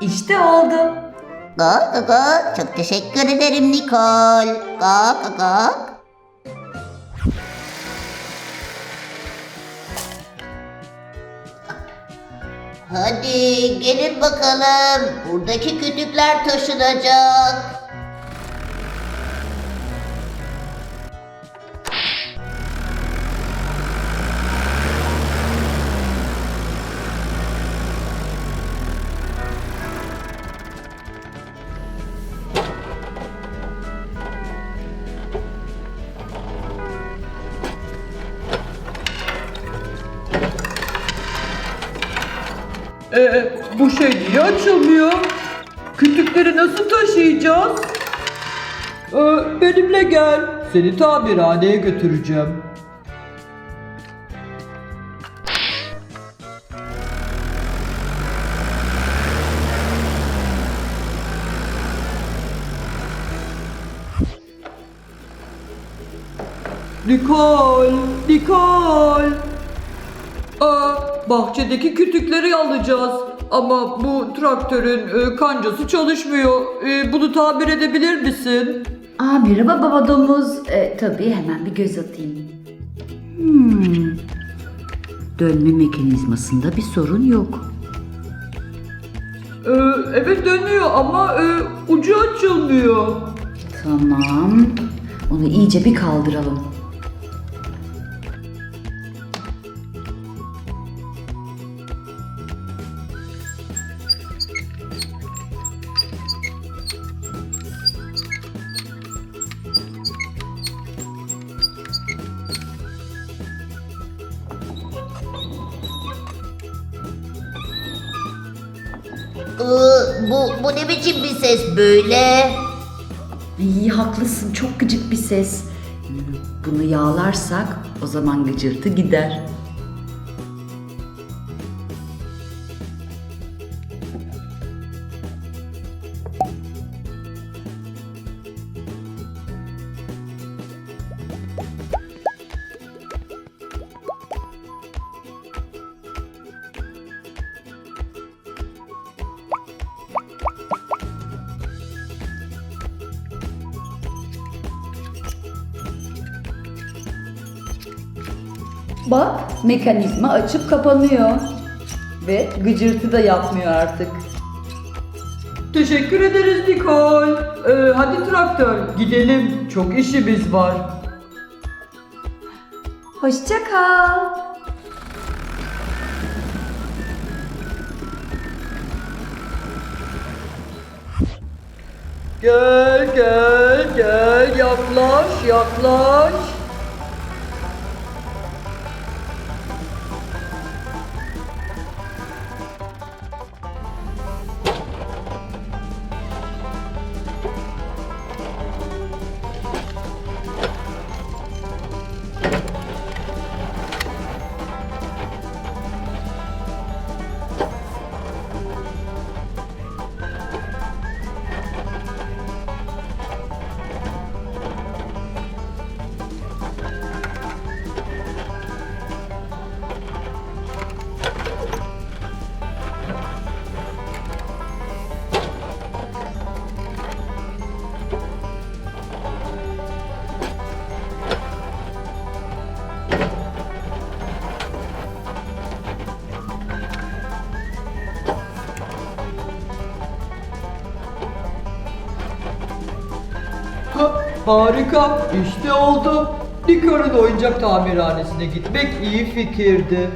İşte oldu. Gok gok. Çok teşekkür ederim Nikol. Gok gok. Hadi gelin bakalım. Buradaki kütükler taşınacak. Ee, bu şey niye açılmıyor? Kütükleri nasıl taşıyacağız? Ee, benimle gel. Seni tamirhaneye götüreceğim. Nikol, Nikol. Aa, bahçedeki kütükleri alacağız. Ama bu traktörün e, kancası çalışmıyor. E, bunu tamir edebilir misin? Aa merhaba baba domuz. Ee, tabii hemen bir göz atayım. Hmm. Dönme mekanizmasında bir sorun yok. E, evet dönüyor ama e, ucu açılmıyor. Tamam. Onu iyice bir kaldıralım. Iı, bu, bu ne biçim bir ses böyle? İyi haklısın çok gıcık bir ses. Bunu yağlarsak o zaman gıcırtı gider. Bak mekanizma açıp kapanıyor. Ve gıcırtı da yapmıyor artık. Teşekkür ederiz Nikol. E, hadi traktör gidelim. Çok işimiz var. Hoşça kal. Gel gel gel yaklaş yaklaş. Harika işte oldu. Nikar'ın oyuncak tamirhanesine gitmek iyi fikirdi.